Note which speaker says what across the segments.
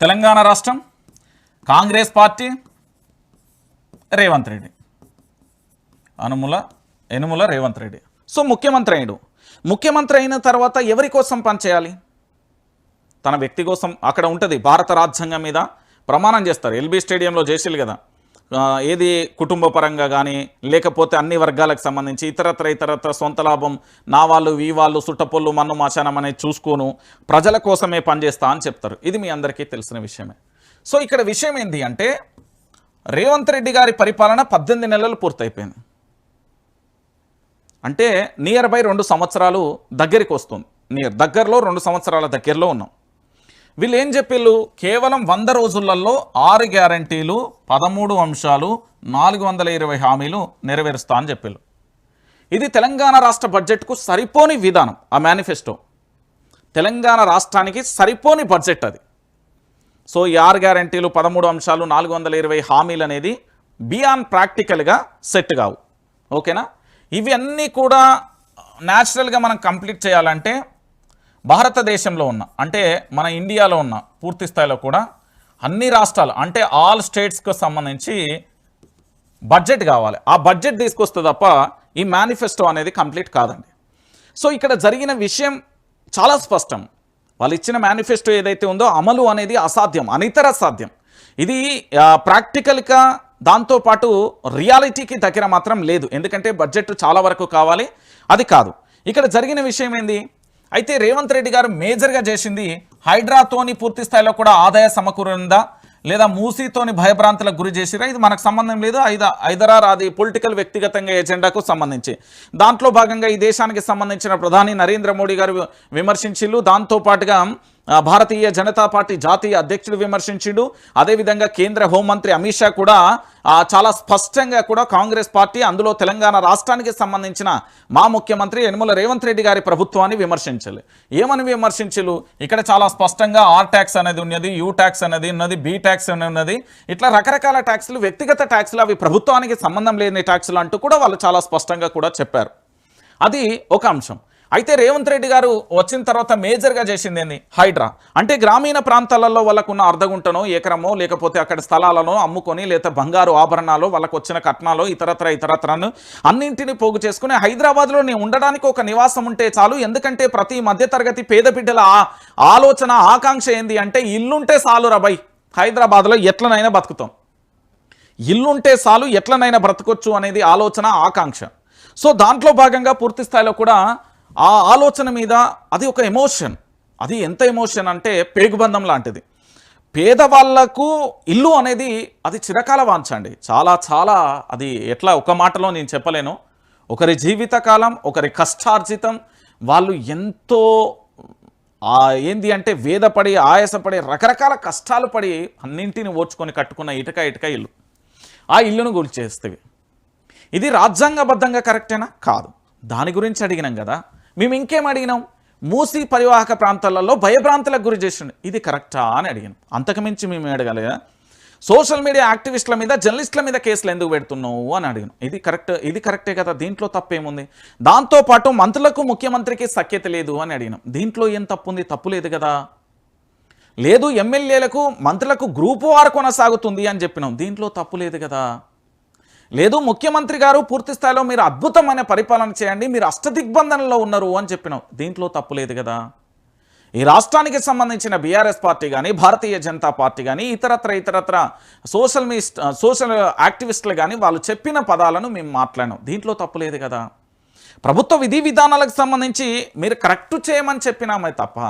Speaker 1: తెలంగాణ రాష్ట్రం Congress party Revanth Reddy. Anumula Enumula Revanth Reddy. So ముఖ్యమంత్రి అయ్యాడు. ముఖ్యమంత్రి అయిన తర్వాత ఎవరి కోసం పనిచేయాలి? తన వ్యక్తి కోసం అక్కడ ఉంటుంది. భారత రాజ్యాంగం మీద ప్రమాణం చేస్తారు. ఎల్బీ స్టేడియంలో చేసిల్లు కదా. ఏది కుటుంబ పరంగా కానీ లేకపోతే అన్ని వర్గాలకు సంబంధించి ఇతరత్ర ఇతరత్ర సొంత లాభం నా వాళ్ళు వీ వాళ్ళు సుట్టపొల్లు మన్ను మాచానం అనేది చూసుకోను ప్రజల కోసమే పనిచేస్తా అని చెప్తారు. ఇది మీ అందరికీ తెలిసిన విషయమే. సో ఇక్కడ విషయం ఏంటి అంటే రేవంత్ రెడ్డి గారి పరిపాలన పద్దెనిమిది నెలలు పూర్తయిపోయింది. అంటే నియర్ బై రెండు సంవత్సరాలు దగ్గరికి వస్తుంది. నియర్ దగ్గరలో రెండు సంవత్సరాల దగ్గరలో ఉన్నాం. వీళ్ళు ఏం చెప్పిళ్ళు? కేవలం వంద రోజులలో ఆరు గ్యారంటీలు పదమూడు అంశాలు నాలుగు వందల ఇరవై హామీలు నెరవేరుస్తా అని చెప్పిళ్ళు. ఇది తెలంగాణ రాష్ట్ర బడ్జెట్కు సరిపోని విధానం ఆ మేనిఫెస్టో. తెలంగాణ రాష్ట్రానికి సరిపోని బడ్జెట్ అది. సో ఈ ఆరు గ్యారంటీలు పదమూడు అంశాలు నాలుగు వందల ఇరవై హామీలు అనేది బియాన్ ప్రాక్టికల్గా సెట్ కావు. ఓకేనా? ఇవి అన్నీ కూడా న్యాచురల్గా మనం కంప్లీట్ చేయాలంటే భారతదేశంలో ఉన్న అంటే మన ఇండియాలో ఉన్న పూర్తి స్థాయిలో కూడా అన్ని రాష్ట్రాలు అంటే ఆల్ స్టేట్స్కి సంబంధించి బడ్జెట్ కావాలి. ఆ బడ్జెట్ తీసుకొస్తే తప్ప ఈ మేనిఫెస్టో అనేది కంప్లీట్ కాదండి. సో ఇక్కడ జరిగిన విషయం చాలా స్పష్టం. వాళ్ళు ఇచ్చిన మేనిఫెస్టో ఏదైతే ఉందో అమలు అనేది అసాధ్యం అనితర సాధ్యం. ఇది ప్రాక్టికల్గా దాంతోపాటు రియాలిటీకి దగ్గర మాత్రం లేదు. ఎందుకంటే బడ్జెట్ చాలా వరకు కావాలి. అది కాదు. ఇక్కడ జరిగిన విషయం ఏంది? అయితే రేవంత్ రెడ్డి గారు మేజర్గా చేసింది హైడ్రాతోని పూర్తి స్థాయిలో కూడా ఆదాయ సమకూరిందా లేదా మూసీతోని భయభ్రాంతులకు గురి చేసిరా? ఇది మనకు సంబంధం లేదు. ఐద ఐదరార్ అది పొలిటికల్ వ్యక్తిగతంగా ఎజెండాకు సంబంధించి. దాంట్లో భాగంగా ఈ దేశానికి సంబంధించిన ప్రధాని నరేంద్ర మోడీ గారు విమర్శించిల్లు. దాంతోపాటుగా భారతీయ జనతా పార్టీ జాతీయ అధ్యక్షుడు విమర్శించిండు. అదేవిధంగా కేంద్ర హోంమంత్రి అమిత్ షా కూడా చాలా స్పష్టంగా కూడా కాంగ్రెస్ పార్టీ అందులో తెలంగాణ రాష్ట్రానికి సంబంధించిన మా ముఖ్యమంత్రి యనమల రేవంత్ రెడ్డి గారి ప్రభుత్వాన్ని విమర్శించాలి. ఏమని విమర్శించలు? ఇక్కడ చాలా స్పష్టంగా ఆర్ ట్యాక్స్ అనేది ఉన్నది యూ ట్యాక్స్ అనేది ఉన్నది బి ట్యాక్స్ అని ఉన్నది. ఇట్లా రకరకాల ట్యాక్స్లు వ్యక్తిగత ట్యాక్స్లు అవి ప్రభుత్వానికి సంబంధం లేని ట్యాక్స్లు అంటూ కూడా వాళ్ళు చాలా స్పష్టంగా కూడా చెప్పారు. అది ఒక అంశం. అయితే రేవంత్ రెడ్డి గారు వచ్చిన తర్వాత మేజర్గా చేసింది ఏంది? హైడ్రా. అంటే గ్రామీణ ప్రాంతాలలో వాళ్ళకున్న అర్ధగుంటనో ఎకరమో లేకపోతే అక్కడ స్థలాలను అమ్ముకొని లేదా బంగారు ఆభరణాలు వాళ్ళకు వచ్చిన కట్నాలు ఇతరత్ర ఇతరత్రను అన్నింటినీ పోగు చేసుకుని హైదరాబాద్లో నేను ఉండడానికి ఒక నివాసం ఉంటే చాలు. ఎందుకంటే ప్రతి మధ్యతరగతి పేద బిడ్డల ఆలోచన ఆకాంక్ష ఏంది అంటే ఇల్లుంటే చాలు రబై హైదరాబాద్లో ఎట్లనైనా బతుకుతాం. ఇల్లుంటే చాలు ఎట్లనైనా బ్రతకొచ్చు అనేది ఆలోచన ఆకాంక్ష. సో దాంట్లో భాగంగా పూర్తి స్థాయిలో కూడా ఆ ఆలోచన మీద అది ఒక ఎమోషన్ అది ఎంత ఎమోషన్ అంటే పేగుబంధం లాంటిది. పేదవాళ్ళకు ఇల్లు అనేది అది చిరకాల వాంఛ అండి. చాలా చాలా అది ఎట్లా ఒక మాటలో నేను చెప్పలేను. ఒకరి జీవితకాలం ఒకరి కష్టార్జితం వాళ్ళు ఎంతో ఏంది అంటే వేదపడి ఆయాసపడి రకరకాల కష్టాలు పడి అన్నింటిని ఓర్చుకొని కట్టుకున్న ఇటుక ఇటుక ఇల్లు. ఆ ఇల్లును గురిచేస్తేవి. ఇది రాజ్యాంగబద్ధంగా కరెక్టేనా? కాదు. దాని గురించి అడిగినాం కదా. మేము ఇంకేం అడిగినాం? మూసీ పరివాహక ప్రాంతాలలో భయభ్రాంతులకు గురి చేసిండు. ఇది కరెక్టా అని అడిగాను. అంతకుమించి మేము అడగలేదా సోషల్ మీడియా యాక్టివిస్టుల మీద జర్నలిస్టుల మీద కేసులు ఎందుకు పెడుతున్నావు అని అడిగాను. ఇది కరెక్ట్ ఇది కరెక్టే కదా? దీంట్లో తప్పేముంది? దాంతోపాటు మంత్రులకు ముఖ్యమంత్రికి సఖ్యత లేదు అని అడిగినాం. దీంట్లో ఏం తప్పు ఉంది తప్పు లేదు కదా? లేదు ఎమ్మెల్యేలకు మంత్రులకు గ్రూపు వారు కొనసాగుతుంది అని చెప్పినాం. దీంట్లో తప్పు లేదు కదా? లేదు ముఖ్యమంత్రి గారు పూర్తి స్థాయిలో మీరు అద్భుతమైన పరిపాలన చేయండి మీరు అష్టదిగ్బంధనలో ఉన్నారు అని చెప్పినాం. దీంట్లో తప్పు లేదు కదా. ఈ రాష్ట్రానికి సంబంధించిన బీఆర్ఎస్ పార్టీ కానీ భారతీయ జనతా పార్టీ కానీ ఇతరత్ర ఇతరత్ర సోషల్ మీ సోషల్ యాక్టివిస్టులు కానీ వాళ్ళు చెప్పిన పదాలను మేము మాట్లాడినాం. దీంట్లో తప్పు లేదు కదా. ప్రభుత్వ విధి విధానాలకు సంబంధించి మీరు కరెక్ట్ చేయమని చెప్పినామే తప్ప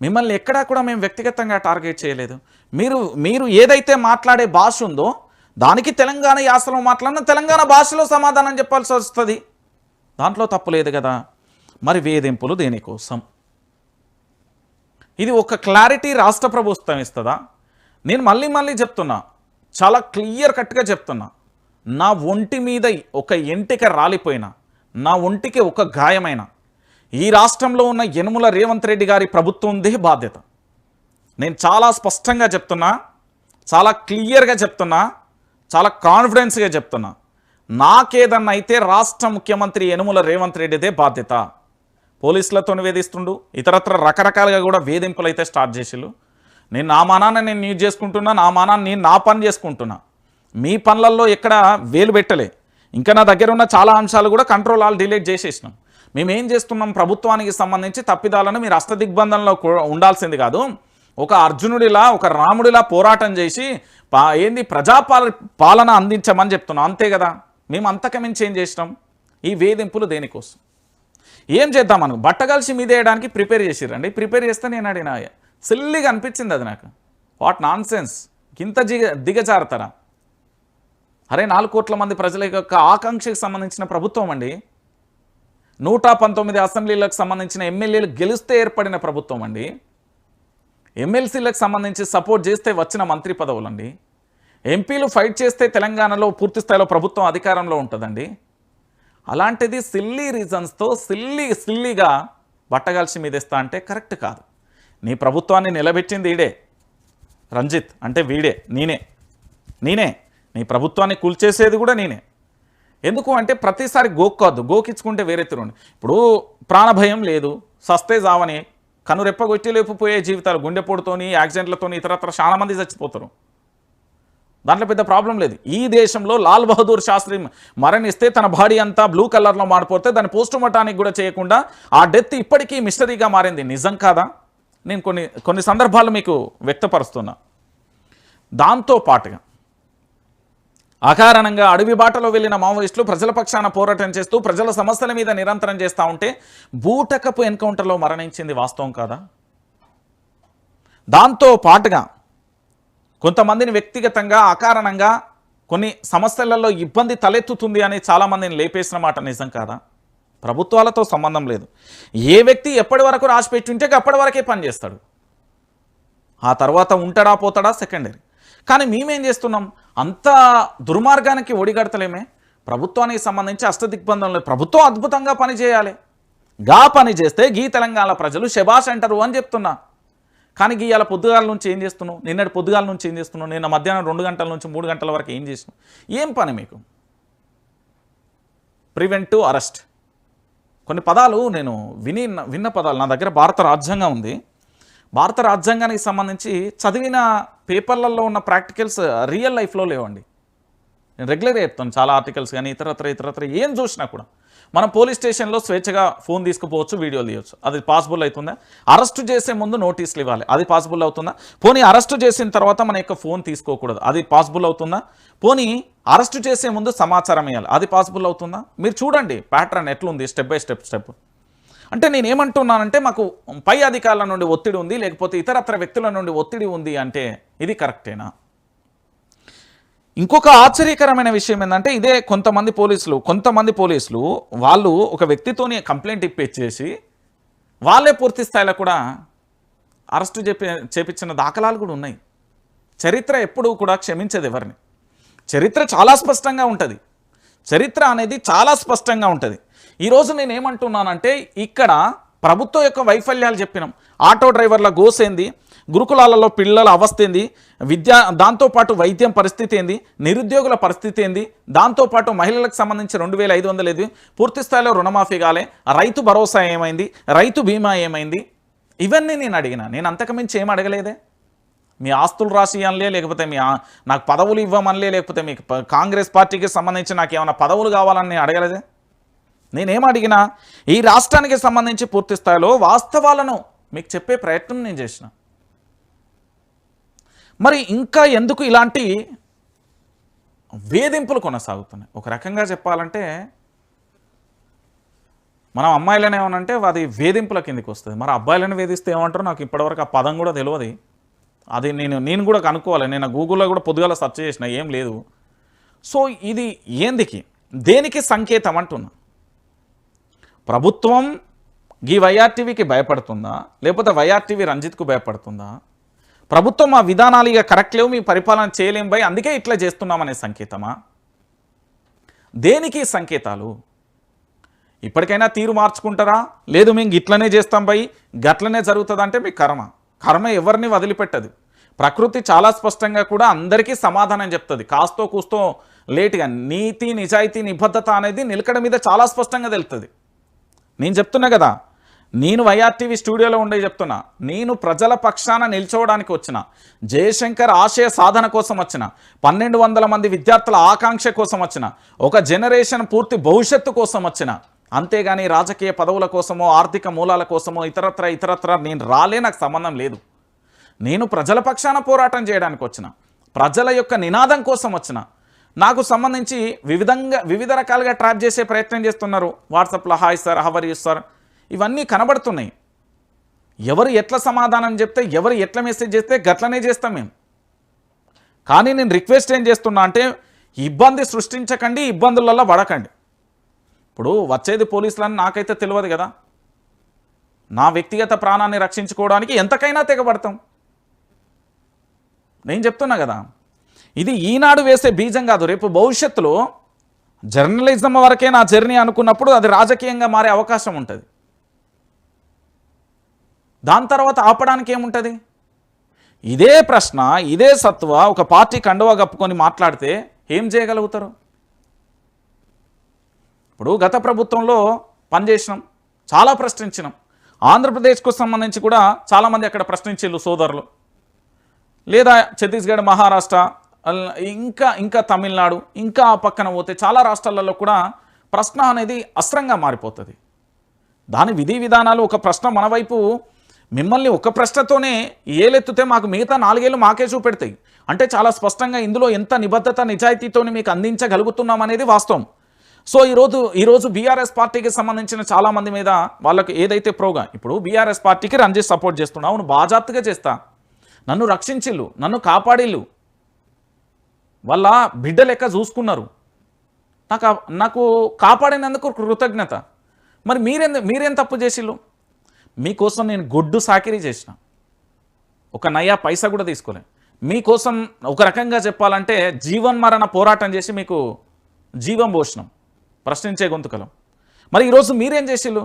Speaker 1: మిమ్మల్ని ఎక్కడా కూడా మేము వ్యక్తిగతంగా టార్గెట్ చేయలేదు. మీరు మీరు ఏదైతే మాట్లాడే భాష ఉందో దానికి తెలంగాణ యాసలో మాట్లాడిన తెలంగాణ భాషలో సమాధానం చెప్పాల్సి వస్తుంది. దాంట్లో తప్పు లేదు కదా. మరి వేధింపులు దేనికోసం ఇది ఒక క్లారిటీ రాష్ట్ర ప్రభుత్వం ఇస్తుందా? నేను మళ్ళీ మళ్ళీ చెప్తున్నా. చాలా క్లియర్ కట్గా చెప్తున్నా. నా ఒంటి మీద ఒక ఎంటిక రాలిపోయిన నా ఒంటికి ఒక గాయమైన ఈ రాష్ట్రంలో ఉన్న యనుముల రేవంత్ రెడ్డి గారి ప్రభుత్వందే బాధ్యత. నేను చాలా స్పష్టంగా చెప్తున్నా చాలా క్లియర్గా చెప్తున్నా చాలా కాన్ఫిడెన్స్గా చెప్తున్నా. నాకేదన్నా అయితే రాష్ట్ర ముఖ్యమంత్రి యనుమల రేవంత్ రెడ్డిదే బాధ్యత. పోలీసులతో వేధిస్తుండు ఇతరత్ర రకరకాలుగా కూడా వేధింపులు అయితే స్టార్ట్ చేసిళ్ళు. నేను నా మానాన్ని నేను యూజ్ చేసుకుంటున్నా నా మానాన్ని నేను నా పని చేసుకుంటున్నా. మీ పనులలో ఎక్కడ వేలు పెట్టలే. ఇంకా నా దగ్గర ఉన్న చాలా అంశాలు కూడా కంట్రోల్ ఆల్ డిలీట్ చేసేసినాం. మేమేం చేస్తున్నాం? ప్రభుత్వానికి సంబంధించి తప్పిదాలను మీరు అష్టదిగ్బంధంలో కూ- ఉండాల్సింది కాదు. ఒక అర్జునుడిలా ఒక రాముడిలా పోరాటం చేసి పా ఏంది ప్రజాపాల పాలన అందించమని చెప్తున్నాం అంతే కదా. మేము అంతకమించి ఏం చేసినాం? ఈ వేధింపులు దేనికోసం? ఏం చేద్దాం మనం బట్టగలిసి కలిసి మీదేయడానికి ప్రిపేర్ చేసిరండి ప్రిపేర్ చేస్తే నేను అడిగిన సిల్లిగా అనిపించింది అది నాకు. వాట్ నాన్ సెన్స్ ఇంత దిగ దిగజారుతారా? అరే నాలుగు కోట్ల మంది ప్రజల యొక్క ఆకాంక్షకు సంబంధించిన ప్రభుత్వం అండి. నూట పంతొమ్మిది అసెంబ్లీలకు సంబంధించిన ఎమ్మెల్యేలు గెలిస్తే ఏర్పడిన ప్రభుత్వం అండి. ఎమ్మెల్సీలకు సంబంధించి సపోర్ట్ చేస్తే వచ్చిన మంత్రి పదవులండి. ఎంపీలు ఫైట్ చేస్తే తెలంగాణలో పూర్తి స్థాయిలో ప్రభుత్వం అధికారంలో ఉంటుందండి. అలాంటిది సిల్లీ రీజన్స్తో సిల్లీ సిల్లీగా బట్టగాల్చి మీదేస్తా అంటే కరెక్ట్ కాదు. నీ ప్రభుత్వాన్ని నిలబెట్టింది ఈడే. రంజిత్ అంటే వీడే నేనే. నేనే. నీ ప్రభుత్వాన్ని కూల్చేసేది కూడా నేనే. ఎందుకు అంటే ప్రతిసారి గోక్కోద్దు గోకించుకుంటే వేరే తిరుండి ఇప్పుడు ప్రాణభయం లేదు సస్తే జావని కనురెప్పగొట్టి లేకపోయే జీవితాలు గుండెపోటుతోని యాక్సిడెంట్లతోని ఇతరత్ర చాలామంది చచ్చిపోతారు. దాంట్లో పెద్ద ప్రాబ్లం లేదు. ఈ దేశంలో లాల్ బహదూర్ శాస్త్రి మరణిస్తే తన బాడీ అంతా బ్లూ కలర్లో మారిపోతే దాన్ని పోస్టుమార్టానికి కూడా చేయకుండా ఆ డెత్ ఇప్పటికీ మిస్టరీగా మారింది. నిజం కాదా? నేను కొన్ని కొన్ని సందర్భాలు మీకు వ్యక్తపరుస్తున్నా. దాంతో పాటుగా అకారణంగా అడవి బాటలో వెళ్ళిన మావోయిస్టులు ప్రజల పక్షాన పోరాటం చేస్తూ ప్రజల సమస్యల మీద నిరంతరం చేస్తూ ఉంటే బూటకపు ఎన్కౌంటర్లో మరణించింది వాస్తవం కాదా? దాంతో పాటుగా కొంతమందిని వ్యక్తిగతంగా అకారణంగా కొన్ని సమస్యలలో ఇబ్బంది తలెత్తుతుంది అని చాలామందిని లేపేసిన మాట నిజం కాదా? ప్రభుత్వాలతో సంబంధం లేదు. ఏ వ్యక్తి ఎప్పటి వరకు రాసి పెట్టి ఉంటే అప్పటి వరకే పనిచేస్తాడు ఆ తర్వాత ఉంటాడా పోతాడా? సెకండరీ. కానీ మేమేం చేస్తున్నాం? అంత దుర్మార్గానికి ఒడిగడతలేమే. ప్రభుత్వానికి సంబంధించి అష్టదిగ్బంధంలో ప్రభుత్వం అద్భుతంగా పనిచేయాలి. గా పని చేస్తే గీ తెలంగాణ ప్రజలు శబాష్ అంటారు అని చెప్తున్నా. కానీ గీయాల పొద్దుగాల నుంచి ఏం చేస్తున్నావు? నిన్నటి పొద్దుగాల నుంచి ఏం చేస్తున్నావు? నిన్న మధ్యాహ్నం రెండు గంటల నుంచి మూడు గంటల వరకు ఏం చేసినావు ఏం పని మీకు? Preventive arrest. కొన్ని పదాలు నేను విని విన్న పదాలు. నా దగ్గర భారత రాజ్యాంగం ఉంది. భారత రాజ్యాంగానికి సంబంధించి చదివిన పేపర్లలో ఉన్న ప్రాక్టికల్స్ రియల్ లైఫ్లో లేవండి. నేను రెగ్యులర్గా చెప్తాను చాలా ఆర్టికల్స్ కానీ ఇతరత్ర ఇతరత్ర ఏం చూసినా కూడా. మనం పోలీస్ స్టేషన్లో స్వేచ్ఛగా ఫోన్ తీసుకుపోవచ్చు వీడియోలు తీయవచ్చు అది పాసిబుల్ అవుతుందా? అరెస్ట్ చేసే ముందు నోటీసులు ఇవ్వాలి. అది పాసిబుల్ అవుతుందా? పోనీ అరెస్ట్ చేసిన తర్వాత మన యొక్క ఫోన్ తీసుకోకూడదు. అది పాసిబుల్ అవుతుందా? పోనీ అరెస్ట్ చేసే ముందు సమాచారం ఇవ్వాలి. అది పాసిబుల్ అవుతుందా? మీరు చూడండి ప్యాటర్న్ ఎట్లుంది స్టెప్ బై స్టెప్ స్టెప్. అంటే నేను ఏమంటున్నానంటే మాకు పై అధికారుల నుండి ఒత్తిడి ఉంది లేకపోతే ఇతరత్ర వ్యక్తుల నుండి ఒత్తిడి ఉంది అంటే ఇది కరెక్టేనా? ఇంకొక ఆశ్చర్యకరమైన విషయం ఏంటంటే ఇదే కొంతమంది పోలీసులు కొంతమంది పోలీసులు వాళ్ళు ఒక వ్యక్తితోని కంప్లైంట్ ఇప్పించేసి వాళ్ళే పూర్తి స్థాయిలో కూడా అరెస్టు చేపి చేపించిన దాఖలాలు కూడా ఉన్నాయి. చరిత్ర ఎప్పుడూ కూడా క్షమించేది ఎవరిని. చరిత్ర చాలా స్పష్టంగా ఉంటుంది. చరిత్ర అనేది చాలా స్పష్టంగా ఉంటుంది. ఈరోజు నేను ఏమంటున్నానంటే ఇక్కడ ప్రభుత్వం యొక్క వైఫల్యాలు చెప్పినాం. ఆటో డ్రైవర్ల గోసేంది గురుకులాలలో పిల్లల అవస్థ ఏంది? విద్యా దాంతోపాటు వైద్యం పరిస్థితి ఏంది? నిరుద్యోగుల పరిస్థితి ఏంది? దాంతోపాటు మహిళలకు సంబంధించి రెండు వేల ఐదు వందలు ఏది పూర్తి స్థాయిలో రుణమాఫీ కాలే. రైతు భరోసా ఏమైంది? రైతు బీమా ఏమైంది? ఇవన్నీ నేను అడిగిన. నేను అంతకుమించి ఏం అడగలేదే? మీ ఆస్తులు రాసి అనలే లేకపోతే మీ నాకు పదవులు ఇవ్వమనలే లేకపోతే మీకు కాంగ్రెస్ పార్టీకి సంబంధించి నాకు ఏమైనా పదవులు కావాలని నేను అడగలేదే? నేనేం అడిగినా ఈ రాష్ట్రానికి సంబంధించి పూర్తి స్థాయిలో వాస్తవాలను మీకు చెప్పే ప్రయత్నం నేను చేసిన. మరి ఇంకా ఎందుకు ఇలాంటి వేధింపులు కొనసాగుతున్నాయి? ఒక రకంగా చెప్పాలంటే మనం అమ్మాయిలను ఏమనంటే అది వేధింపుల కిందకి వస్తుంది. మరి అబ్బాయిలను వేధిస్తే ఏమంటారో? నాకు ఇప్పటివరకు ఆ పదం కూడా తెలియదు అది నేను నేను కూడా కనుక్కోవాలి. నేను గూగుల్లో కూడా పొద్దుగాల సెర్చ్ చేసిన ఏం లేదు. సో ఇది ఏందికి? దేనికి సంకేతం అంటున్నా? ప్రభుత్వం ఈ వైఆర్టీవీకి భయపడుతుందా? లేకపోతే వైఆర్టీవీ రంజిత్కు భయపడుతుందా? ప్రభుత్వం మా విధానాలు ఇక కరెక్ట్ లేవు మీ పరిపాలన చేయలేం భయ అందుకే ఇట్లా చేస్తున్నామనే సంకేతమా? దేనికి సంకేతాలు? ఇప్పటికైనా తీరు మార్చుకుంటారా? లేదు మేము గిట్లనే చేస్తాం భయ్ గట్లనే జరుగుతుందంటే మీ కర్మ. కర్మ ఎవరిని వదిలిపెట్టదు. ప్రకృతి చాలా స్పష్టంగా కూడా అందరికీ సమాధానం చెప్తుంది. కాస్తో కూస్తో లేటుగా నీతి నిజాయితీ నిబద్ధత అనేది నిలకడ మీద చాలా స్పష్టంగా తెలుస్తుంది నేను చెప్తున్నా కదా. నేను వైఆర్టీవీ స్టూడియోలో ఉండే చెప్తున్నా. నేను ప్రజల పక్షాన నిల్చోవడానికి వచ్చిన. జయశంకర్ ఆశయ సాధన కోసం వచ్చిన. పన్నెండు వందల మంది విద్యార్థుల ఆకాంక్ష కోసం వచ్చిన. ఒక జనరేషన్ పూర్తి భవిష్యత్తు కోసం వచ్చిన. అంతేగాని రాజకీయ పదవుల కోసమో ఆర్థిక మూలాల కోసమో ఇతరత్ర ఇతరత్ర నేను రాలే నాకు సంబంధం లేదు. నేను ప్రజల పక్షాన పోరాటం చేయడానికి వచ్చిన. ప్రజల యొక్క నినాదం కోసం వచ్చిన. నాకు సంబంధించి వివిధంగా వివిధ రకాలుగా ట్రాప్ చేసే ప్రయత్నం చేస్తున్నారు. వాట్సాప్లో hi sir how are you sir? ఇవన్నీ కనబడుతున్నాయి. ఎవరు ఎట్లా సమాధానం చెప్తే ఎవరు ఎట్లా మెసేజ్ చేస్తే గట్లనే చేస్తాం మేము. కానీ నేను రిక్వెస్ట్ ఏం చేస్తున్నా అంటే ఇబ్బంది సృష్టించకండి ఇబ్బందులలో పడకండి. ఇప్పుడు వచ్చేది పోలీసులని నాకైతే తెలియదు కదా. నా వ్యక్తిగత ప్రాణాన్ని రక్షించుకోవడానికి ఎంతకైనా తెగబడతాం. నేను చెప్తున్నా కదా ఇది ఈనాడు వేసే బీజం కాదు. రేపు భవిష్యత్తులో జర్నలిజం వరకే నా జర్నీ అనుకున్నప్పుడు అది రాజకీయంగా మారే అవకాశం ఉంటుంది. దాని తర్వాత ఆపడానికి ఏముంటుంది? ఇదే ప్రశ్న ఇదే సత్వ ఒక పార్టీ కండువా కప్పుకొని మాట్లాడితే ఏం చేయగలుగుతారు? ఇప్పుడు గత ప్రభుత్వంలో పనిచేసినాం చాలా ప్రశ్నించినాం. ఆంధ్రప్రదేశ్కు సంబంధించి కూడా చాలామంది అక్కడ ప్రశ్నించారు సోదరులు. లేదా ఛత్తీస్గఢ్ మహారాష్ట్ర ఇంకా ఇంకా తమిళనాడు ఇంకా ఆ పక్కన పోతే చాలా రాష్ట్రాలలో కూడా ప్రశ్న అనేది అస్త్రంగా మారిపోతుంది. దాని విధి విధానాలు ఒక ప్రశ్న మన వైపు మిమ్మల్ని ఒక ప్రశ్నతోనే ఏలెత్తితే మాకు మిగతా నాలుగేళ్ళు మాకే చూపెడతాయి. అంటే చాలా స్పష్టంగా ఇందులో ఎంత నిబద్ధత నిజాయితీతోని మీకు అందించగలుగుతున్నాం అనేది వాస్తవం. సో ఈరోజు ఈరోజు బీఆర్ఎస్ పార్టీకి సంబంధించిన చాలా మంది మీద వాళ్ళకి ఏదైతే ప్రోగా ఇప్పుడు బీఆర్ఎస్ పార్టీకి రంజిత్ సపోర్ట్ చేస్తున్నా అవును బాజాప్తుగా చేస్తా. నన్ను రక్షించిల్లు నన్ను కాపాడిల్లు. వాళ్ళ బిడ్డ లెక్క చూసుకున్నారు. నాకు నాకు కాపాడినందుకు కృతజ్ఞత. మరి మీరెందు మీరేం తప్పు చేసిల్లు మీకోసం నేను గొడ్డు సాకిరీ చేసిన. ఒక నయా పైసా కూడా తీసుకోలే. మీకోసం ఒక రకంగా చెప్పాలంటే జీవన్ మరణ పోరాటం చేసి మీకు జీవం పోషణం ప్రశ్నించే గొంతుకలం మరి ఈరోజు మీరేం చేసిల్లు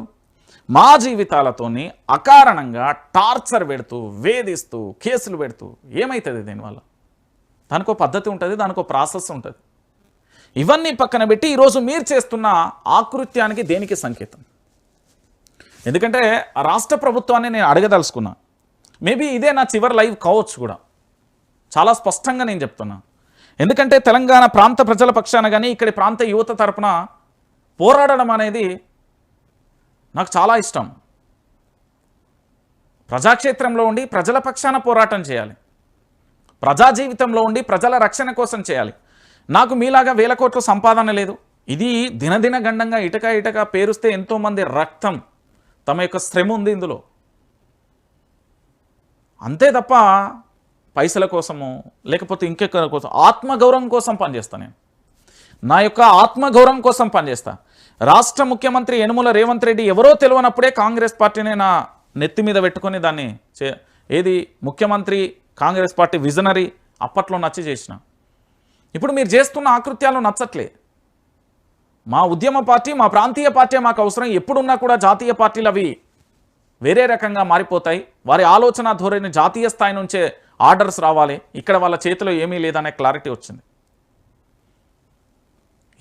Speaker 1: మా జీవితాలతోని అకారణంగా టార్చర్ పెడుతూ వేధిస్తూ కేసులు పెడుతూ ఏమవుతుంది దీనివల్ల? దానికో పద్ధతి ఉంటుంది దానికో ప్రాసెస్ ఉంటుంది. ఇవన్నీ పక్కన పెట్టి ఈరోజు మీరు చేస్తున్న ఆకృత్యానికి దేనికి సంకేతం? ఎందుకంటే ఆ రాష్ట్ర ప్రభుత్వాన్ని నేను అడగదలుచుకున్నా. మేబీ ఇదే నా చివరి లైవ్ కావచ్చు కూడా. చాలా స్పష్టంగా నేను చెప్తున్నా. ఎందుకంటే తెలంగాణ ప్రాంత ప్రజల పక్షాన కానీ ఇక్కడి ప్రాంత యువత తరపున పోరాడడం అనేది నాకు చాలా ఇష్టం. ప్రజాక్షేత్రంలో ఉండి ప్రజల పక్షాన పోరాటం చేయాలి. ప్రజా జీవితంలో ఉండి ప్రజల రక్షణ కోసం చేయాలి. నాకు మీలాగా వేల కోట్ల సంపాదన లేదు. ఇది దినదిన గండంగా ఇటక ఇటక పేరుస్తే ఎంతోమంది రక్తం తమ యొక్క శ్రమ ఉంది ఇందులో. అంతే తప్ప పైసల కోసము లేకపోతే ఇంకెక్కడ కోసం ఆత్మగౌరవం కోసం పనిచేస్తా నేను. నా యొక్క ఆత్మగౌరవం కోసం పనిచేస్తా. రాష్ట్ర ముఖ్యమంత్రి యనుమల రేవంత్ రెడ్డి ఎవరో తెలియనప్పుడే కాంగ్రెస్ పార్టీని నా నెత్తి మీద పెట్టుకొని దాన్ని చే ఏది ముఖ్యమంత్రి కాంగ్రెస్ పార్టీ విజనరీ అప్పట్లో నచ్చి చేసిన. ఇప్పుడు మీరు చేస్తున్న ఆకృత్యాలు నచ్చట్లే. మా ఉద్యమ పార్టీ మా ప్రాంతీయ పార్టీ మాకు అవసరం. ఎప్పుడున్నా కూడా జాతీయ పార్టీలు అవి వేరే రకంగా మారిపోతాయి. వారి ఆలోచన ధోరణి జాతీయ స్థాయి నుంచే ఆర్డర్స్ రావాలి. ఇక్కడ వాళ్ళ చేతిలో ఏమీ లేదనే క్లారిటీ వచ్చింది.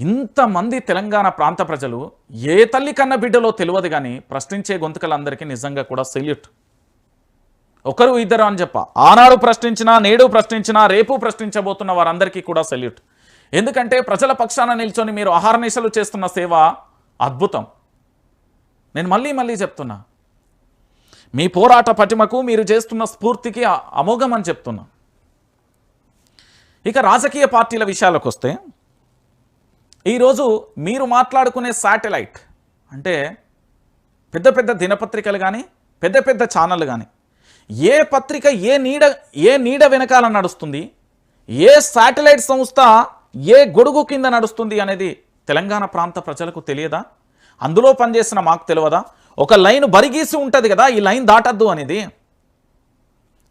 Speaker 1: ఇంతమంది తెలంగాణ ప్రాంత ప్రజలు ఏ తల్లి కన్న బిడ్డలో తెలియదు కానీ ప్రశ్నించే గొంతుకలందరికీ నిజంగా కూడా సెల్యూట్. ఒకరు ఇద్దరు అని చెప్ప. ఆనాడు ప్రశ్నించినా నేడు ప్రశ్నించినా రేపు ప్రశ్నించబోతున్న వారందరికీ కూడా సెల్యూట్. ఎందుకంటే ప్రజల పక్షాన నిల్చొని మీరు అహర్నిశలు చేస్తున్న సేవ అద్భుతం. నేను మళ్ళీ మళ్ళీ చెప్తున్నా. మీ పోరాట పటిమకు మీరు చేస్తున్న స్ఫూర్తికి అమోఘం అని చెప్తున్నా. ఇక రాజకీయ పార్టీల విషయాలకు వస్తే ఈరోజు మీరు మాట్లాడుకునే శాటిలైట్ అంటే పెద్ద పెద్ద దినపత్రికలు కానీ పెద్ద పెద్ద ఛానళ్ళు కానీ ఏ పత్రిక ఏ నీడ ఏ నీడ వెనకాల నడుస్తుంది? ఏ శాటిలైట్ సంస్థ ఏ గొడుగు కింద నడుస్తుంది అనేది తెలంగాణ ప్రాంత ప్రజలకు తెలియదా? అందులో పనిచేసిన మాకు తెలియదా? ఒక లైన్ బరిగీసి ఉంటుంది కదా ఈ లైన్ దాటద్దు అనేది.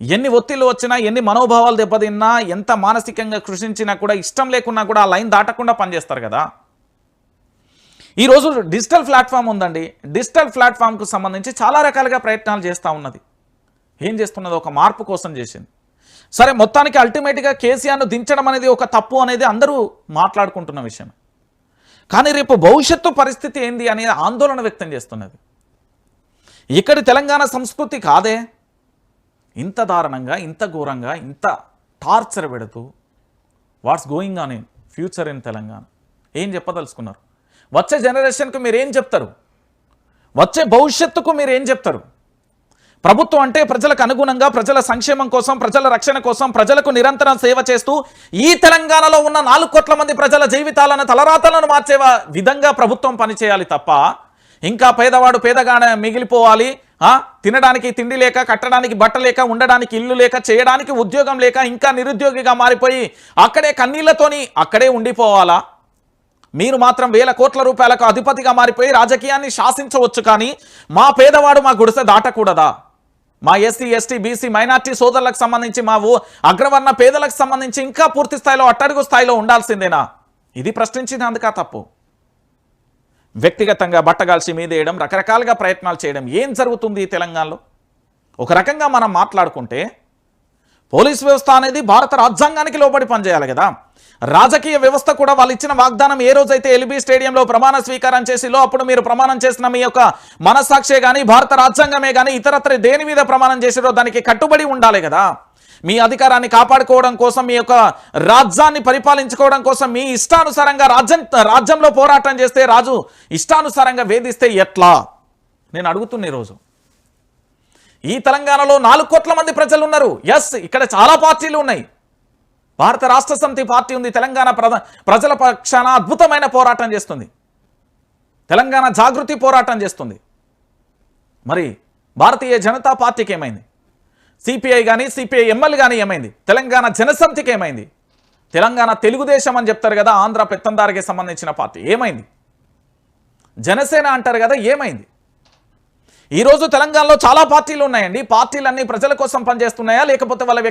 Speaker 1: ఎన్ని ఒత్తిళ్ళు వచ్చినా ఎన్ని మనోభావాలు దెబ్బతిన్నా ఎంత మానసికంగా కృషించినా కూడా ఇష్టం లేకున్నా కూడా ఆ లైన్ దాటకుండా పనిచేస్తారు కదా. ఈరోజు డిజిటల్ ప్లాట్ఫామ్ ఉందండి. డిజిటల్ ప్లాట్ఫామ్కు సంబంధించి చాలా రకాలుగా ప్రయత్నాలు చేస్తూ ఉన్నది. ఏం చేస్తున్నది? ఒక మార్పు కోసం చేసింది. సరే మొత్తానికి అల్టిమేట్గా కేసీఆర్ను దించడం అనేది ఒక తప్పు అనేది అందరూ మాట్లాడుకుంటున్న విషయం. కానీ రేపు భవిష్యత్తు పరిస్థితి ఏంది అనే ఆందోళన వ్యక్తం చేస్తున్నది. ఇక్కడి తెలంగాణ సంస్కృతి కాదే? ఇంత దారుణంగా ఇంత ఘోరంగా ఇంత టార్చర్ పెడుతూ what's going on in future in Telangana. ఏం చెప్పదలుచుకున్నారు? వచ్చే జనరేషన్కు మీరు ఏం చెప్తారు? వచ్చే భవిష్యత్తుకు మీరు ఏం చెప్తారు? ప్రభుత్వం అంటే ప్రజలకు అనుగుణంగా ప్రజల సంక్షేమం కోసం ప్రజల రక్షణ కోసం ప్రజలకు నిరంతరం సేవ చేస్తూ ఈ తెలంగాణలో ఉన్న నాలుగు కోట్ల మంది ప్రజల జీవితాలను తలరాతలను మార్చే విధంగా ప్రభుత్వం పనిచేయాలి తప్ప ఇంకా పేదవాడు పేదగానే మిగిలిపోవాలి. తినడానికి తిండి లేక కట్టడానికి బట్ట లేక ఉండడానికి ఇల్లు లేక చేయడానికి ఉద్యోగం లేక ఇంకా నిరుద్యోగిగా మారిపోయి అక్కడే కన్నీళ్ళతోని అక్కడే ఉండిపోవాలా? మీరు మాత్రం వేల కోట్ల రూపాయలకు అధిపతిగా మారిపోయి రాజకీయాన్ని శాసించవచ్చు కానీ మా పేదవాడు మా గుడిసె దాటకూడదా? మా ఎస్సీ ఎస్టీ బీసీ మైనార్టీ సోదరులకు సంబంధించి మా అగ్రవర్ణ పేదలకు సంబంధించి ఇంకా పూర్తి స్థాయిలో అట్టడుగు స్థాయిలో ఉండాల్సిందేనా? ఇది ప్రశ్నించినందుక తప్పు. వ్యక్తిగతంగా బట్టగాల్సి మీదేయడం రకరకాలుగా ప్రయత్నాలు చేయడం ఏం జరుగుతుంది ఈ తెలంగాణలో? ఒక రకంగా మనం మాట్లాడుకుంటే పోలీస్ వ్యవస్థ అనేది భారత రాజ్యాంగానికి లోబడి పనిచేయాలి కదా. రాజకీయ వ్యవస్థ కూడా వాళ్ళు ఇచ్చిన వాగ్దానం ఏ రోజైతే ఎల్బీ స్టేడియంలో ప్రమాణ స్వీకారం చేసిలో అప్పుడు మీరు ప్రమాణం చేసిన మీ యొక్క మనస్సాక్షే కానీ భారత రాజ్యాంగమే కానీ ఇతరత్ర దేని మీద ప్రమాణం చేసిరో దానికి కట్టుబడి ఉండాలి కదా. మీ అధికారాన్ని కాపాడుకోవడం కోసం మీ యొక్క రాజ్యాన్ని పరిపాలించుకోవడం కోసం మీ ఇష్టానుసారంగా రాజ్యం రాజ్యంలో పోరాటం చేస్తే రాజు ఇష్టానుసారంగా వేధిస్తే ఎట్లా? నేను అడుగుతున్న ఈరోజు ఈ తెలంగాణలో నాలుగు కోట్ల మంది ప్రజలు ఉన్నారు ఎస్ ఇక్కడ చాలా పార్టీలు ఉన్నాయి. భారత రాష్ట్ర సమితి పార్టీ ఉంది తెలంగాణ ప్రజల పక్షాన అద్భుతమైన పోరాటం చేస్తుంది. తెలంగాణ జాగృతి పోరాటం చేస్తుంది. మరి భారతీయ జనతా పార్టీకి ఏమైంది? సిపిఐ కానీ సిపిఐ ఎంఎల్ కానీ ఏమైంది? తెలంగాణ జనసమితికి ఏమైంది? తెలంగాణ తెలుగుదేశం అని చెప్తారు కదా ఆంధ్ర పెత్తందారికి సంబంధించిన పార్టీ. ఏమైంది? జనసేన అంటారు కదా ఏమైంది? ఈరోజు తెలంగాణలో చాలా పార్టీలు ఉన్నాయండి. పార్టీలన్నీ ప్రజల కోసం పనిచేస్తున్నాయా లేకపోతే వాళ్ళ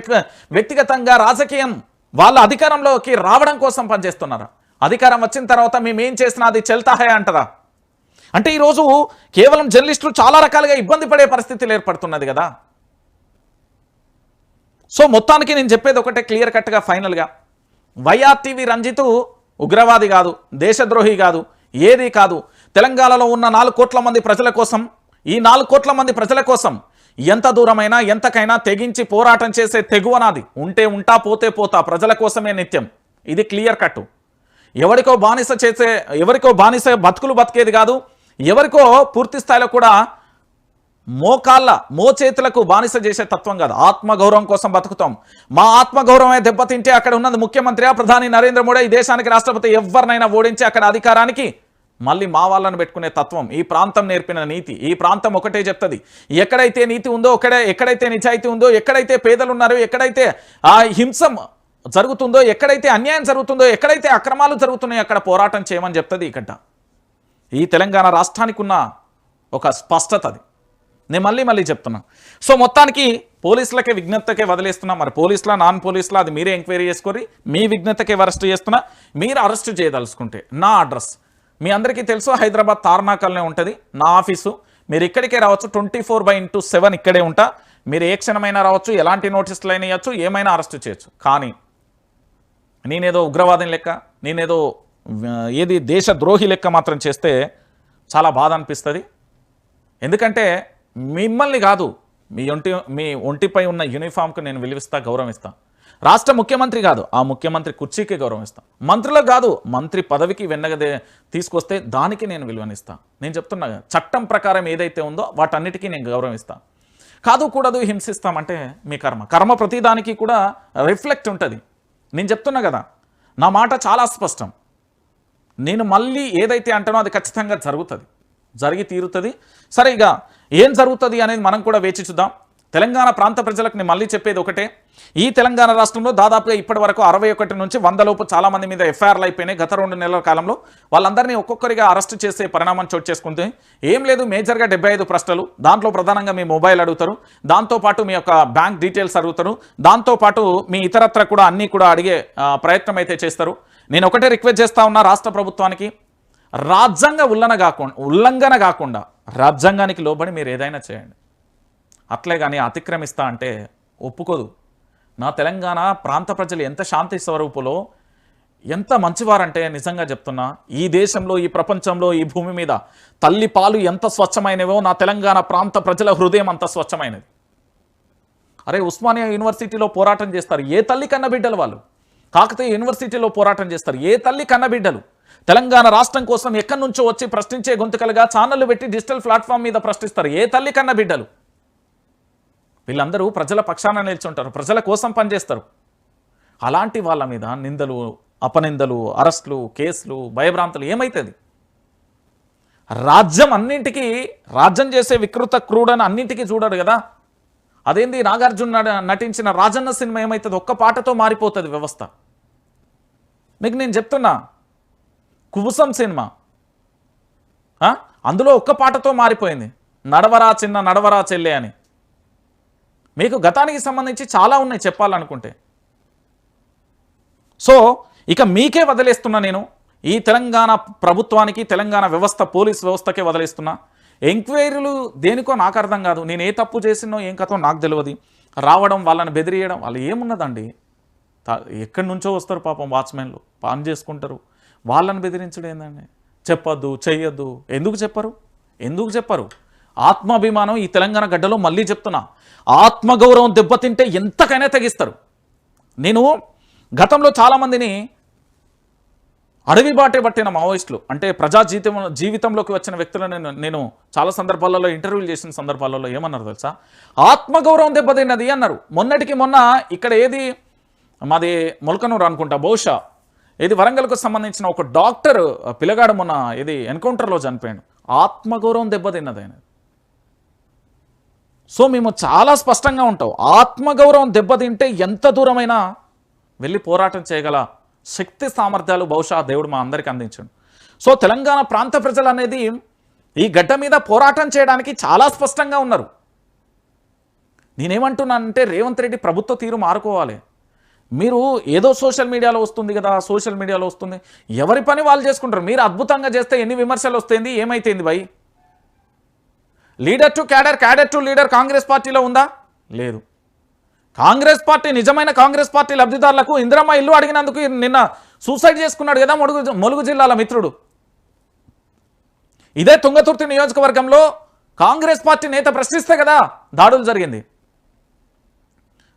Speaker 1: వ్యక్తిగతంగా రాజకీయం వాళ్ళ అధికారంలోకి రావడం కోసం పనిచేస్తున్నారా? అధికారం వచ్చిన తర్వాత మేమేం చేసినా అది చెల్తాహే అంటదా? అంటే ఈరోజు కేవలం జర్నలిస్టులు చాలా రకాలుగా ఇబ్బంది పడే పరిస్థితులు ఏర్పడుతున్నది కదా. సో మొత్తానికి నేను చెప్పేది ఒకటే క్లియర్ కట్గా ఫైనల్గా. వైఆర్టీవీ రంజితు ఉగ్రవాది కాదు దేశద్రోహి కాదు ఏది కాదు. తెలంగాణలో ఉన్న నాలుగు కోట్ల మంది ప్రజల కోసం ఈ నాలుగు కోట్ల మంది ప్రజల కోసం ఎంత దూరమైనా ఎంతకైనా తెగించి పోరాటం చేసే తెగువనాది ఉంటే ఉంటా పోతే పోతా. ప్రజల కోసమే నిత్యం. ఇది క్లియర్ కట్టు. ఎవరికో బానిస చేసే ఎవరికో బానిస బతుకులు బతికేది కాదు. ఎవరికో పూర్తి స్థాయిలో కూడా మోకాళ్ళ మోచేతులకు బానిస చేసే తత్వం కాదు. ఆత్మగౌరవం కోసం బతుకుతాం. మా ఆత్మగౌరవమే దెబ్బతింటే అక్కడ ఉన్నది ముఖ్యమంత్రి ప్రధాని నరేంద్ర మోడీ. ఈ దేశానికి రాష్ట్రపతి ఎవరినైనా ఓడించి అక్కడ అధికారానికి మళ్ళీ మా వాళ్ళని పెట్టుకునే తత్వం ఈ ప్రాంతం నేర్పిన నీతి ఈ ప్రాంతం ఒకటే చెప్తుంది. ఎక్కడైతే నీతి ఉందో ఒకడే ఎక్కడైతే నిజాయితీ ఉందో ఎక్కడైతే పేదలు ఉన్నారో ఎక్కడైతే ఆ హింసం జరుగుతుందో ఎక్కడైతే అన్యాయం జరుగుతుందో ఎక్కడైతే అక్రమాలు జరుగుతున్నాయో అక్కడ పోరాటం చేయమని చెప్తుంది ఇక్కడ ఈ తెలంగాణ రాష్ట్రానికి ఉన్న ఒక స్పష్టత అది. నేను మళ్ళీ మళ్ళీ చెప్తున్నా. సో మొత్తానికి పోలీసులకే విజ్ఞతకే వదిలేస్తున్నా. మరి పోలీసులా నాన్ పోలీసులా అది మీరే ఎంక్వైరీ చేసుకోరి మీ విజ్ఞతకే అరెస్ట్ చేస్తున్నా. మీరు అరెస్ట్ చేయదలుచుకుంటే నా అడ్రస్ మీ అందరికీ తెలుసు హైదరాబాద్ తార్నాకల్నే ఉంటుంది. నా ఆఫీసు. మీరు ఇక్కడికే రావచ్చు twenty four by into seven ఇక్కడే ఉంటా. మీరు ఏ క్షణమైనా రావచ్చు ఎలాంటి నోటీసులు అయినా ఇవ్వచ్చు ఏమైనా అరెస్ట్ చేయొచ్చు. కానీ నేనేదో ఉగ్రవాదం లెక్క నేనేదో ఏది దేశ ద్రోహి లెక్క మాత్రం చేస్తే చాలా బాధ అనిపిస్తుంది. ఎందుకంటే మిమ్మల్ని కాదు మీ ఒంటి మీ ఒంటిపై ఉన్న యూనిఫామ్కు నేను విలువిస్తా గౌరవిస్తా. రాష్ట్ర ముఖ్యమంత్రి కాదు ఆ ముఖ్యమంత్రి కుర్చీకి గౌరవిస్తాం మంత్రులకు కాదు మంత్రి పదవికి వెన్నగదే తీసుకొస్తే దానికి నేను విలువనిస్తా. నేను చెప్తున్నా చట్టం ప్రకారం ఏదైతే ఉందో వాటన్నిటికీ నేను గౌరవిస్తా కాదు కూడదు హింసిస్తామంటే మీ కర్మ. కర్మ ప్రతిదానికి కూడా రిఫ్లెక్ట్ ఉంటుంది. నేను చెప్తున్నా కదా నా మాట చాలా స్పష్టం. నేను మళ్ళీ ఏదైతే అంటానో అది ఖచ్చితంగా జరుగుతుంది. జరిగి తీరుతుంది. సరే ఇక ఏం జరుగుతుంది అనేది మనం కూడా వేచి చూద్దాం. తెలంగాణ ప్రాంత ప్రజలకు నేను మళ్ళీ చెప్పేది ఒకటే. ఈ తెలంగాణ రాష్ట్రంలో దాదాపుగా ఇప్పటి వరకు అరవై ఒకటి నుంచి వంద లోపు చాలామంది మీద ఎఫ్ఐఆర్లు అయిపోయినాయి గత రెండు నెలల కాలంలో. వాళ్ళందరినీ ఒక్కొక్కరిగా అరెస్ట్ చేసే పరిణామం చోటు చేసుకుంటే ఏం లేదు మేజర్గా డెబ్బై ఐదు ప్రశ్నలు. దాంట్లో ప్రధానంగా మీ మొబైల్ అడుగుతారు. దాంతోపాటు మీ యొక్క బ్యాంక్ డీటెయిల్స్ అడుగుతారు. దాంతోపాటు మీ ఇతరత్ర కూడా అన్నీ కూడా అడిగే ప్రయత్నం అయితే చేస్తారు. నేను ఒకటే రిక్వెస్ట్ చేస్తా ఉన్నా రాష్ట్ర ప్రభుత్వానికి. రాజ్యాంగ ఉల్లంఘన కాకుండా ఉల్లంఘన కాకుండా రాజ్యాంగానికి లోబడి మీరు ఏదైనా చేయండి. అట్లే కానీ అతిక్రమిస్తా అంటే ఒప్పుకోదు. నా తెలంగాణ ప్రాంత ప్రజలు ఎంత శాంతి స్వరూపులో ఎంత మంచివారంటే నిజంగా చెప్తున్నా ఈ దేశంలో ఈ ప్రపంచంలో ఈ భూమి మీద తల్లి పాలు ఎంత స్వచ్ఛమైనవో నా తెలంగాణ ప్రాంత ప్రజల హృదయం అంత స్వచ్ఛమైనది. అరే ఉస్మానియా యూనివర్సిటీలో పోరాటం చేస్తారు. ఏ తల్లి కన్న బిడ్డలు వాళ్ళు? కాకతీయ యూనివర్సిటీలో పోరాటం చేస్తారు. ఏ తల్లి కన్న బిడ్డలు తెలంగాణ రాష్ట్రం కోసం ఎక్కడి నుంచో వచ్చి ప్రశ్నించే గొంతుకలుగా ఛానళ్ళు పెట్టి డిజిటల్ ప్లాట్ఫామ్ మీద ప్రశ్నిస్తారు. ఏ తల్లి కన్న బిడ్డలు వీళ్ళందరూ ప్రజల పక్షాన నిల్చుంటారు ప్రజల కోసం పనిచేస్తారు. అలాంటి వాళ్ళ మీద నిందలు అపనిందలు అరెస్టులు కేసులు భయభ్రాంతులు ఏమవుతుంది రాజ్యం అన్నింటికీ రాజ్యం చేసే వికృత క్రూడని అన్నింటికీ చూడడు కదా? అదేంది నాగార్జున నటించిన రాజన్న సినిమా ఏమవుతుంది ఒక్క పాటతో మారిపోతుంది వ్యవస్థ. మీకు నేను చెప్తున్నా కుబుసం సినిమా. అందులో ఒక్క పాటతో మారిపోయింది. నడవరా చిన్న నడవరా చెల్లె అని. మీకు గతానికి సంబంధించి చాలా ఉన్నాయి చెప్పాలనుకుంటే. సో ఇక మీకే వదిలేస్తున్నా నేను. ఈ తెలంగాణ ప్రభుత్వానికి తెలంగాణ వ్యవస్థ పోలీస్ వ్యవస్థకే వదిలేస్తున్నా. ఎంక్వైరీలు దేనికో నాకు అర్థం కాదు. నేను ఏ తప్పు చేసినో ఏం కథో నాకు తెలియదు రావడం వాళ్ళని బెదిరియడం వాళ్ళు ఏమున్నదండి? ఎక్కడి నుంచో వస్తారు పాపం వాచ్మెన్లు. పాన్ చేసుకుంటారు. వాళ్ళని బెదిరించడం ఏందండి? చెప్పొద్దు చెయ్యొద్దు. ఎందుకు చెప్పరు? ఎందుకు చెప్పరు? ఆత్మాభిమానం ఈ తెలంగాణ గడ్డలో మళ్ళీ చెప్తున్నా. ఆత్మగౌరవం దెబ్బతింటే ఎంతకైనా తెగిస్తారు. నేను గతంలో చాలామందిని అడవి బాటే పట్టిన మావోయిస్టులు అంటే ప్రజా జీవితం జీవితంలోకి వచ్చిన వ్యక్తులను నేను నేను చాలా సందర్భాలలో ఇంటర్వ్యూలు చేసిన సందర్భాలలో ఏమన్నారు తెలుసా? ఆత్మగౌరవం దెబ్బతిన్నది అన్నారు. మొన్నటికి మొన్న ఇక్కడ ఏది మాది మొలకనూరు అనుకుంటా బహుశా. ఇది వరంగల్కు సంబంధించిన ఒక డాక్టర్ పిల్లగాడు మొన్న ఇది ఎన్కౌంటర్లో చనిపోయాడు. ఆత్మగౌరవం దెబ్బతిన్నది ఆయన. సో మేము చాలా స్పష్టంగా ఉంటాం. ఆత్మగౌరవం దెబ్బతింటే ఎంత దూరమైనా వెళ్ళి పోరాటం చేయగల శక్తి సామర్థ్యాలు బహుశా దేవుడు మా అందరికీ అందించాడు. సో తెలంగాణ ప్రాంత ప్రజలు అనేది ఈ గడ్డ మీద పోరాటం చేయడానికి చాలా స్పష్టంగా ఉన్నారు. నేనేమంటున్నానంటే రేవంత్ రెడ్డి ప్రభుత్వ తీరు మారుకోవాలి. మీరు ఏదో సోషల్ మీడియాలో వస్తుంది కదా సోషల్ మీడియాలో వస్తుంది. ఎవరి పని వాళ్ళు చేసుకుంటారు? మీరు అద్భుతంగా చేస్తే ఎన్ని విమర్శలు వస్తుంది ఏమైతుంది భయ్? Leader to cadre cadre to leader Congress పార్టీలో ఉందా? లేదు. కాంగ్రెస్ పార్టీ నిజమైన కాంగ్రెస్ పార్టీ లబ్ధిదారులకు ఇందిరమ్మ ఇల్లు అడిగినందుకు నిన్న సూసైడ్ చేసుకున్నాడు కదా ములుగు ములుగు జిల్లాల మిత్రుడు. ఇదే తుంగతుర్తి నియోజకవర్గంలో కాంగ్రెస్ పార్టీ నేత ప్రశ్నిస్తే కదా దాడులు జరిగింది.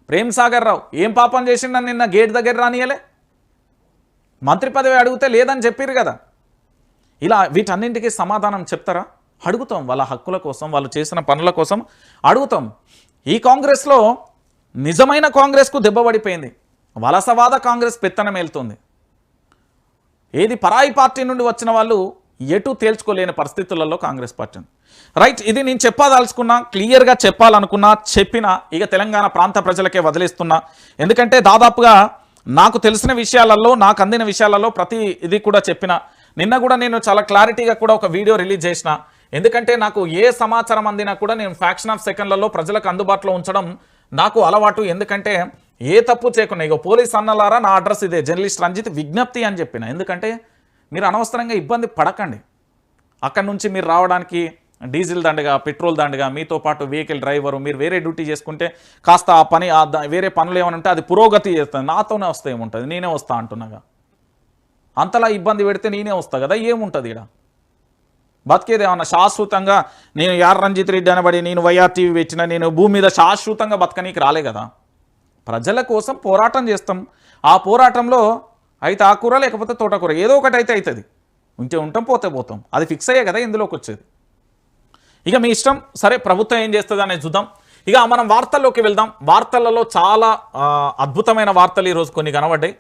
Speaker 1: ప్రేమ్ సాగర్ రావు ఏం పాపం చేసిండని నిన్న గేట్ దగ్గర రానియలే? మంత్రి పదవి అడిగితే లేదని చెప్పారు కదా. ఇలా వీటన్నింటికీ సమాధానం చెప్తారా? అడుగుతాం వాళ్ళ హక్కుల కోసం వాళ్ళు చేసిన పనుల కోసం అడుగుతాం. ఈ కాంగ్రెస్లో నిజమైన కాంగ్రెస్కు దెబ్బపడిపోయింది వలసవాద కాంగ్రెస్ పెత్తనం వెళ్తుంది ఏది పరాయి పార్టీ నుండి వచ్చిన వాళ్ళు ఎటు తేల్చుకోలేని పరిస్థితులలో కాంగ్రెస్ పార్టీ రైట్ ఇది నేను చెప్పదలుచుకున్నా క్లియర్గా చెప్పాలనుకున్నా చెప్పిన ఇక తెలంగాణ ప్రాంత ప్రజలకే వదిలేస్తున్నా. ఎందుకంటే దాదాపుగా నాకు తెలిసిన విషయాలలో నాకు అందిన విషయాలలో ప్రతి ఇది కూడా చెప్పిన. నిన్న కూడా నేను చాలా క్లారిటీగా కూడా ఒక వీడియో రిలీజ్ చేసిన. ఎందుకంటే నాకు ఏ సమాచారం అందినా కూడా నేను ఫ్యాక్షన్ ఆఫ్ సెకండ్లలో ప్రజలకు అందుబాటులో ఉంచడం నాకు అలవాటు. ఎందుకంటే ఏ తప్పు చేయకుండా ఇక పోలీస్ అన్నలారా నా అడ్రస్ ఇదే జర్నలిస్ట్ రంజిత్ విజ్ఞప్తి అని చెప్పిన. ఎందుకంటే మీరు అనవసరంగా ఇబ్బంది పడకండి. అక్కడి నుంచి మీరు రావడానికి డీజిల్ దండగా పెట్రోల్ దండగా మీతో పాటు వెహికల్ డ్రైవరు మీరు వేరే డ్యూటీ చేసుకుంటే కాస్త ఆ పని ఆ ద- వేరే పనులు ఏమైనా ఉంటే అది పురోగతి చేస్తుంది. నాతోనే వస్తే ఏముంటుంది? నేనే వస్తా అంటున్నాగా. అంతలా ఇబ్బంది పెడితే నేనే వస్తా కదా? ఏముంటుంది ఇక్కడ బతికేది ఏమన్నా శాశ్వతంగా నేను యార్ రంజిత్ రెడ్డి అనబడి నేను వైఆర్టీవీ పెట్టిన నేను భూమి మీద శాశ్వతంగా బతకనీకి రాలే కదా. ప్రజల కోసం పోరాటం చేస్తాం. ఆ పోరాటంలో అయితే ఆ కూర లేకపోతే తోటకూర ఏదో ఒకటి అయితే అవుతుంది ఉంటే ఉంటాం పోతే పోతాం. అది ఫిక్స్ అయ్యే కదా ఇందులోకి వచ్చేది. ఇక మీ ఇష్టం. సరే ప్రభుత్వం ఏం చేస్తుంది అనేది చూద్దాం. ఇక మనం వార్తల్లోకి వెళ్దాం. వార్తలలో చాలా అద్భుతమైన వార్తలు ఈరోజు కొన్ని కనబడ్డాయి.